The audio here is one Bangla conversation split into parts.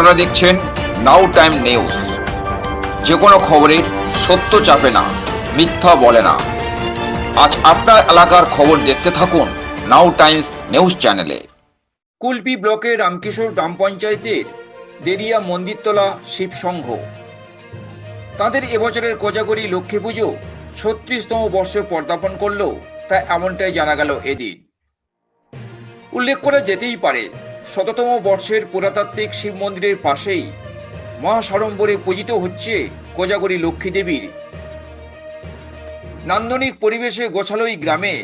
আপনারা দেখছেন নাও টাইম নিউজ যে কোনো খবরের সত্য চাপে না, মিথ্যা বলে না। আজ আপনার এলাকার খবর দেখতে থাকুন নাও টাইমস নিউজ চ্যানেলে কুলপি ব্লকের রামকিশোর গ্রাম পঞ্চায়েতের দেরিয়া মন্দিরতলা শিব সংঘ। তাদের এবছরের কোজাগরি লক্ষ্মী পুজো ছত্রিশতম বর্ষে পদার্পণ করলেও তা এমনটাই জানা গেল এদিন। উল্লেখ করা যেতেই পারে শততম বর্ষের পুরাতাত্ত্বিক শিব মন্দিরের পাশেই মহাসাড়ম্বরে পূজিত হচ্ছে কোজাগরী লক্ষ্মী দেবীর। নান্দনিক পরিবেশে গোছালই গ্রামে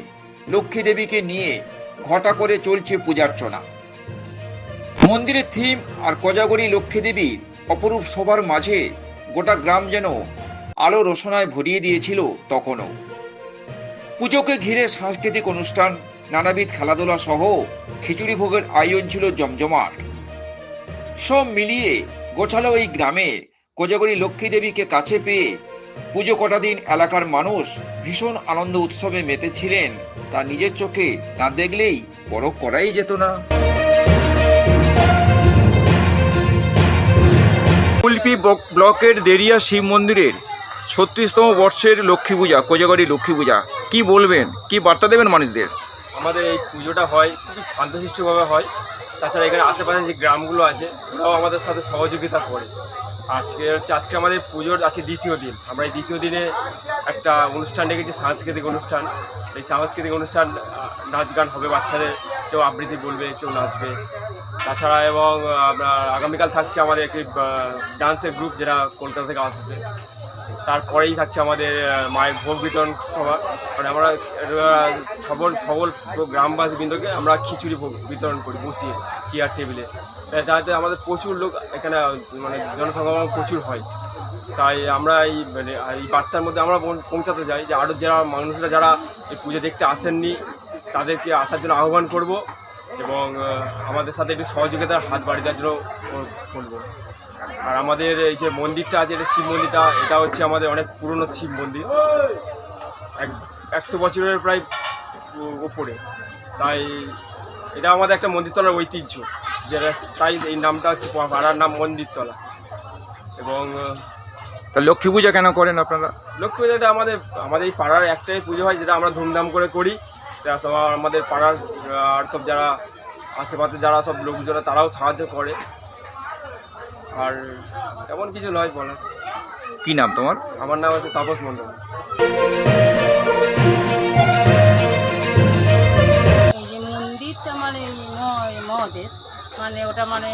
লক্ষ্মী দেবীকে নিয়ে ঘটা করে চলছে পূজার্চনা। মন্দিরের থিম আর কোজাগরী লক্ষ্মী দেবীর অপরূপ শোভার মাঝে গোটা গ্রাম যেন আলো রোশনায় ভরিয়ে দিয়েছিল তখনও। পুজোকে ঘিরে সাংস্কৃতিক অনুষ্ঠান, নানাবিধ খেলাধুলা সহ খিচুড়ি ভোগের আয়োজন ছিল জমজমাট। সব মিলিয়ে গোছালো এই গ্রামে কোজাগরী লক্ষ্মী দেবীকে কাছে পেয়ে পুজো কটা দিন এলাকার মানুষ ভীষণ আনন্দ উৎসবে মেতেছিলেন। তা নিজের চোখে না দেখলেই বড় করাই যেত না। কুলপি ব্লকের দেরিয়া শিব মন্দিরের ছত্রিশতম বর্ষের লক্ষ্মী পূজা, কোজাগরী লক্ষ্মী পূজা। কি বলবেন? কি বার্তা দেবেন মানুষদের? আমাদের এই পুজোটা হয়, খুবই শান্তশিষ্টভাবে হয়। তাছাড়া এখানে আশেপাশে যে গ্রামগুলো আছে, ওরাও আমাদের সাথে সহযোগিতা করে। আজকে হচ্ছে, আজকে আমাদের পুজোর আছে দ্বিতীয় দিন। আমরা এই দ্বিতীয় দিনে একটা অনুষ্ঠান ডেকেছি, সাংস্কৃতিক অনুষ্ঠান। এই সাংস্কৃতিক অনুষ্ঠান নাচ গান হবে, বাচ্চাদের কেউ আবৃত্তি বলবে, কেউ নাচবে। তাছাড়া এবং আপনার আগামীকাল থাকছে আমাদের একটি ডান্সের গ্রুপ যেটা কলকাতা থেকে আসবে। তারপরেই থাকছে আমাদের মায়ের ভোগ বিতরণ সভা। মানে আমরা সবল সবল সকল পুরো গ্রামবাসী বৃন্দকে আমরা খিচুড়ি ভোগ বিতরণ করি বসিয়ে চেয়ার টেবিলে যাতে আমাদের প্রচুর লোক এখানে মানে জনসংখ্যা প্রচুর হয়। তাই আমরা এই মানে এই বার্তার মধ্যে আমরা পৌঁছাতে চাই যে আরও যারা, মানুষরা যারা এই পুজো দেখতে আসেননি, তাদেরকে আসার জন্য আহ্বান করব এবং আমাদের সাথে একটু সহযোগিতার হাত বাড়িয়ে দেওয়ার জন্য বলব আর আমাদের এই যে মন্দিরটা আছে এটা শিব মন্দিরটা এটা হচ্ছে আমাদের অনেক পুরনো শিব মন্দির। এক একশো বছরের প্রায় উপরে তাই এটা আমাদের একটা মন্দিরতলার ঐতিহ্য। যেটা তাই এই নামটা হচ্ছে পাড়ার নাম মন্দিরতলা। এবং তা লক্ষ্মী পূজা কেন করেন আপনারা? লক্ষ্মী পূজাটা আমাদের আমাদের এই পাড়ার একটাই পুজো হয় যেটা আমরা ধুমধাম করে করি। যারা সব আমাদের পাড়ার আর সব যারা আশেপাশে যারা সব লোকজনরা তারাও সাহায্য করে। আর এমন কিছু নয় বলার। কি নাম তোমার? আমার নাম হচ্ছে তাপস মণ্ডল। এই যে মন্দিরটা মানে মহাদেব মানে ওটা মানে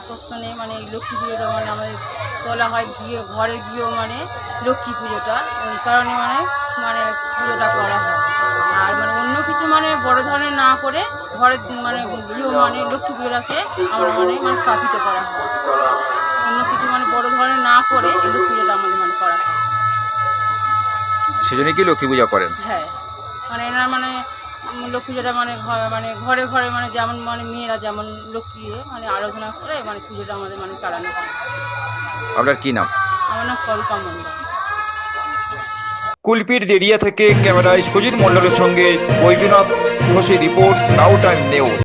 আকর্ষণে মানে লক্ষ্মী পুজোটা মানে আমাদের তোলা হয় গিয়ে ঘরে গিয়েও মানে লক্ষ্মী পুজোটা। ওই কারণে মানে মানে পুজোটা করা হয়। কিছু মানে বড় ধরনের না করে ঘরে মানে গিয়েও মানে লক্ষ্মী পুজোটাকে আমরা মানে মানে স্থাপিত করা হয়। অন্য কিছু মানে বড় ধরনের না করে এই লক্ষ্মী পুজোটা আমাদের মানে করা হয়। সেজন্য কি লক্ষ্মী পূজা করেন? হ্যাঁ। মানে এনার মানে লক্ষ্মী যেটা মানে ঘ- মানে ঘরে ঘরে মানে যেমন মানে মেয়েরা যেমন লক্ষ্মী মানে আরাধনা করে মানে পুজোটা আমাদের মানে চালানো হয়। আপনার কি নাম? আমার নাম স্বরূপা মণ্ডল। কুলপির দেরিয়া থেকে ক্যামেরায় সুজিত মণ্ডলের সঙ্গে বৈদ্যনাথ ঘোষের রিপোর্ট নাও টাইম নিউজ